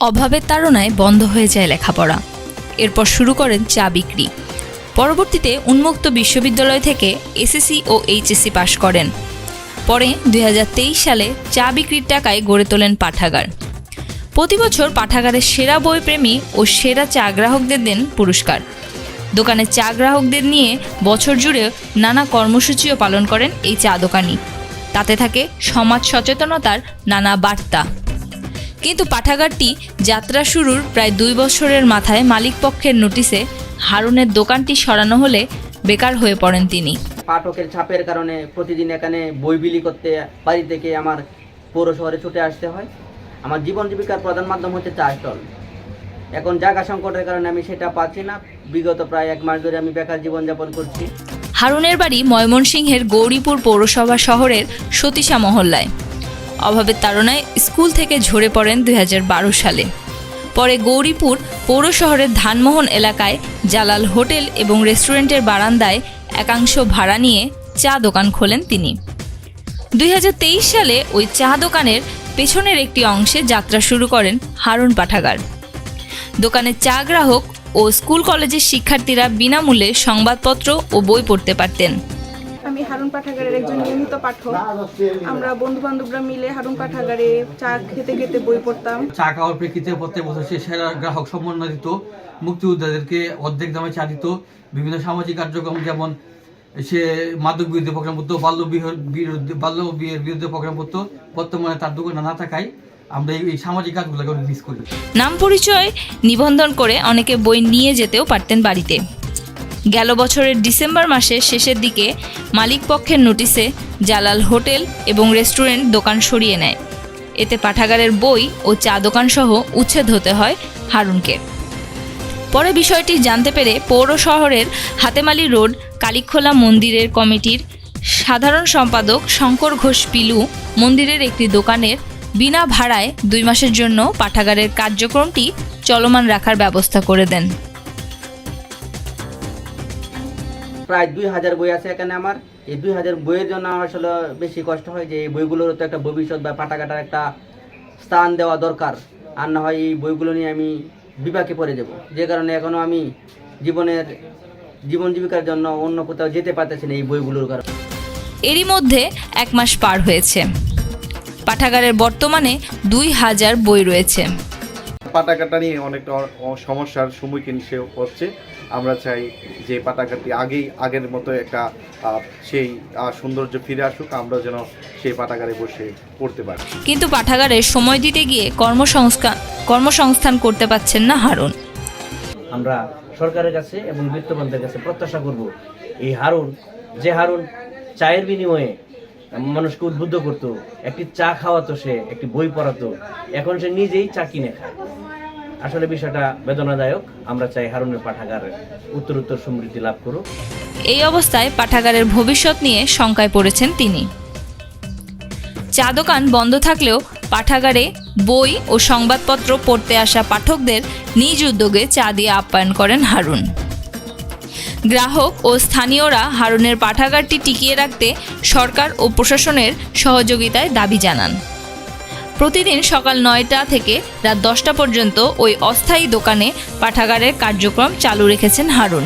অভাবের তাড়নায় বন্ধ হয়ে যায় লেখাপড়া। এরপর শুরু করেন চা বিক্রি। পরবর্তীতে উন্মুক্ত বিশ্ববিদ্যালয় থেকে এসএসসি ও এইচএসসি পাশ করেন। পরে দুই হাজার তেইশ সালে চা বিক্রির টাকায় গড়ে তোলেন পাঠাগার। প্রতি বছর পাঠাগারের সেরা বইপ্রেমী ও সেরা চা গ্রাহকদের দেন পুরস্কার। দোকানে চা গ্রাহকদের নিয়ে বছর জুড়ে নানা কর্মসূচিও পালন করেন এই চা দোকানি। তাতে থাকে সমাজ সচেতনতার নানা বার্তা। কিন্তু পাঠাগারটি যাত্রা শুরুর প্রায় দুই বছরের মাথায় মালিকপক্ষের নোটিশে হারুনের দোকানটি সরানো হলে বেকার হয়ে পড়েন তিনি। পাঠকের ছাপের কারণে প্রতিদিন এখানে বই বিলি করতে বাড়ি থেকে আমার পৌর শহরে ছুটে আসতে হয়। আমার জীবন জীবিকার প্রধান মাধ্যম হচ্ছে চা স্টল এখন জায়গা সংকটের কারণে আমি সেটা পাচ্ছি না। বিগত প্রায় এক মাস ধরে আমি বেকার জীবনযাপন করছি। হারুনের বাড়ি ময়মনসিংহের গৌরীপুর পৌরসভা শহরের সতীশা মহল্লায়। অভাবের তাড়নায় স্কুল থেকে ঝরে পড়েন দুই হাজার বারো সালে। পরে গৌরীপুর পৌর শহরের ধানমোহন এলাকায় জালাল হোটেল এবং রেস্টুরেন্টের বারান্দায় একাংশ ভাড়া নিয়ে চা দোকান খোলেন তিনি। দুই হাজার তেইশ সালে ওই চা দোকানের পেছনের একটি অংশে যাত্রা শুরু করেন হারুন পাঠাগার। দোকানের চা গ্রাহক ও স্কুল কলেজের শিক্ষার্থীরা বিনামূল্যে সংবাদপত্র ও বই পড়তে পারতেন। হারুন পাঠাগারের একজন নিয়মিত পাঠক। আমরা বন্ধু বান্ধবরা মিলে হারুন পাঠাগারে চা খেতে খেতে বই পড়তাম। চা খাওয়ার প্রেক্ষিতে প্রত্যেক বছর সে সেরা গ্রাহক সম্মাননা দিত মুক্তিযোদ্ধাদেরকে অর্ধেক দামে চা দিত। বিভিন্ন সামাজিক কার্যক্রম যেমন সে মাদক বিরুদ্ধে প্রোগ্রাম করতো বাল্য বিহার বিরুদ্ধে বাল্য বিয়ের বিরুদ্ধে প্রোগ্রাম করতো। বর্তমানে তার দোকানে না থাকায় আমরা এই এই সামাজিক কাজগুলোকে অনেক মিস করি। নাম পরিচয় নিবন্ধন করে অনেকে বই নিয়ে যেতেও পারতেন বাড়িতে। গেল বছরের ডিসেম্বর মাসের শেষের দিকে মালিকপক্ষের নোটিশে জালাল হোটেল এবং রেস্টুরেন্ট দোকান সরিয়ে নেয়। এতে পাঠাগারের বই ও চা দোকানসহ উচ্ছেদ হতে হয় হারুনকে। পরে বিষয়টি জানতে পেরে পৌর শহরের হাতেমালি রোড, কালীখোলা মন্দিরের কমিটির সাধারণ সম্পাদক শঙ্কর ঘোষ পিলু মন্দিরের একটি দোকানের বিনা ভাড়ায় দুই মাসের জন্য পাঠাগারের কার্যক্রমটি চলমান রাখার ব্যবস্থা করে দেন। প্রায় দুই হাজার বই আছে এখানে আমার। এই দুই হাজার বইয়ের জন্য আমার আসলে বেশি কষ্ট হয় যে এই বইগুলোর তো একটা ভবিষ্যৎ বা পাটাঘাটার একটা স্থান দেওয়া দরকার। আর না হয় এই বইগুলো নিয়ে আমি বিপাকে পড়ে যাব। যে কারণে এখনও আমি জীবনের জীবন জীবিকার জন্য অন্য কোথাও যেতে পারতেছি না এই বইগুলোর কারণে। এরই মধ্যে এক মাস পার হয়েছে। পাঠাগারের বর্তমানে দুই হাজার বই রয়েছে। পাটাকাটা নিয়ে অনেকটা সমস্যার সম্মুখীন সে হচ্ছে। আমরা চাই যে পাটাকাটি আগেই আগের মতো একটা সেই সৌন্দর্য ফিরে আসুক আমরা যেন সেই পাটাগারে বসে পড়তে পারি। কিন্তু পাঠাগারে সময় দিতে গিয়ে কর্মসংস্থান কর্মসংস্থান করতে পারছেন না হারুন। আমরা সরকারের কাছে এবং বিত্তবানদের কাছে প্রত্যাশা করব এই হারুন যে হারুন চায়ের বিনিময়ে মানুষকে উদ্বুদ্ধ করতো একটি চা খাওয়াতো সে একটি বই পড়াতো এখন সে নিজেই চা কিনে খায়। আসলে বিষয়টা বেদনাদায়ক। আমরা চাই হারুনের পাঠাগার উত্তর উত্তর সমৃদ্ধি লাভ করুক। এই অবস্থায় পাঠাগারের ভবিষ্যৎ নিয়ে শঙ্কায় পড়েছেন তিনি। চা দোকান বন্ধ থাকলেও পাঠাগারে বই ও সংবাদপত্র পড়তে আসা পাঠকদের নিজ উদ্যোগে চা দিয়ে আপ্যায়ন করেন হারুন। গ্রাহক ও স্থানীয়রা হারুনের পাঠাগারটি টিকিয়ে রাখতে সরকার ও প্রশাসনের সহযোগিতায় দাবি জানান। প্রতিদিন সকাল নয়টা থেকে রাত দশটা পর্যন্ত ওই অস্থায়ী দোকানে পাঠাগারের কার্যক্রম চালু রেখেছেন হারুন।